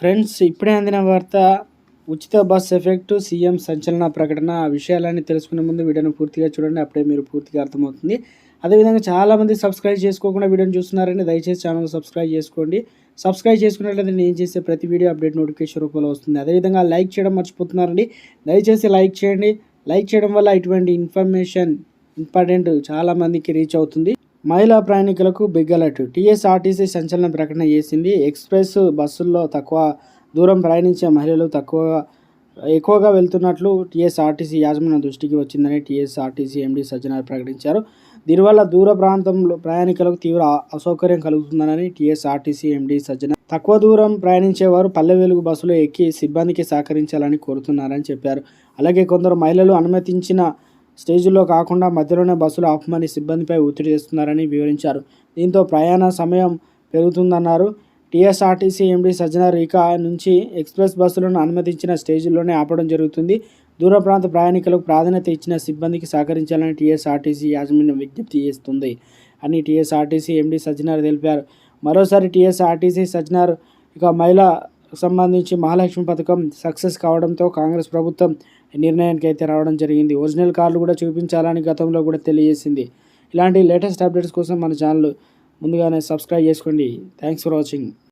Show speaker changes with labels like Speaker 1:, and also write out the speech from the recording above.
Speaker 1: Friends ఇప్పుడే అందిన వార్త ఉచిత బస్ ఎఫెక్ట్ సీఎం సంచలన ప్రకటన ఆ విషయాలన్నీ తెలుసుకునే ముందు వీడియోను పూర్తిగా చూడండి అప్పుడే మీరు పూర్తిగా అర్థమవుతుంది. అదేవిధంగా చాలామంది సబ్స్క్రైబ్ చేసుకోకుండా వీడియోని చూస్తున్నారని దయచేసి ఛానల్ సబ్స్క్రైబ్ చేసుకోండి. సబ్స్క్రైబ్ చేసుకున్నట్లయితే నేను చేసే ప్రతి వీడియో అప్డేట్ నోటిఫికేషన్ రూపంలో వస్తుంది. అదేవిధంగా లైక్ చేయడం మర్చిపోతున్నారండి. దయచేసి లైక్ చేయండి. లైక్ చేయడం వల్ల ఇటువంటి ఇన్ఫర్మేషన్ ఇంపార్టెంట్ చాలామందికి రీచ్ అవుతుంది. మహిళా ప్రయాణికులకు బిగ్ అలర్ట్. టీఎస్ఆర్టీసీ సంచలన ప్రకటన చేసింది. ఎక్స్ప్రెస్ బస్సుల్లో తక్కువ దూరం ప్రయాణించే మహిళలు తక్కువ ఎక్కువగా వెళ్తున్నట్లు టీఎస్ఆర్టీసీ యాజమాన్య దృష్టికి వచ్చిందని టీఎస్ఆర్టీసీ ఎండీ సజ్జనార్ ప్రకటించారు. దీనివల్ల దూర ప్రాంతంలో ప్రయాణికులకు తీవ్ర అసౌకర్యం కలుగుతుందని టీఎస్ఆర్టీసీ ఎండీ సజ్జన తక్కువ దూరం ప్రయాణించేవారు పల్లె వెలుగు బస్సులో ఎక్కి సిబ్బందికి సహకరించాలని కోరుతున్నారని చెప్పారు. అలాగే కొందరు మహిళలు అనుమతించిన స్టేజీల్లో కాకుండా మధ్యలోనే బస్సులు ఆపమని సిబ్బందిపై ఒత్తిడి చేస్తున్నారని వివరించారు. దీంతో ప్రయాణ సమయం పెరుగుతుందన్నారు. టీఎస్ఆర్టీసీ ఎండీ సజ్జన ఇక నుంచి ఎక్స్ప్రెస్ బస్సులను అనుమతించిన స్టేజీల్లోనే ఆపడం జరుగుతుంది. దూర ప్రాంత ప్రయాణికులకు ప్రాధాన్యత ఇచ్చిన సిబ్బందికి సహకరించాలని టీఎస్ఆర్టీసీ యాజమాన్యం విజ్ఞప్తి చేస్తుంది అని టీఎస్ఆర్టీసీ ఎండీ సజ్జనార్ తెలిపారు. మరోసారి టీఎస్ఆర్టీసీ సజ్జనార్ ఇక మహిళా సంబంధించి మహాలక్ష్మి పథకం సక్సెస్ కావడంతో కాంగ్రెస్ ప్రభుత్వం నిర్ణయానికి అయితే రావడం జరిగింది. ఒరిజినల్ కార్డులు కూడా చూపించాలని గతంలో కూడా తెలియజేసింది. ఇలాంటి లేటెస్ట్ అప్డేట్స్ కోసం మన ఛానల్ ముందుగానే సబ్స్క్రైబ్ చేసుకోండి. Thanks for watching.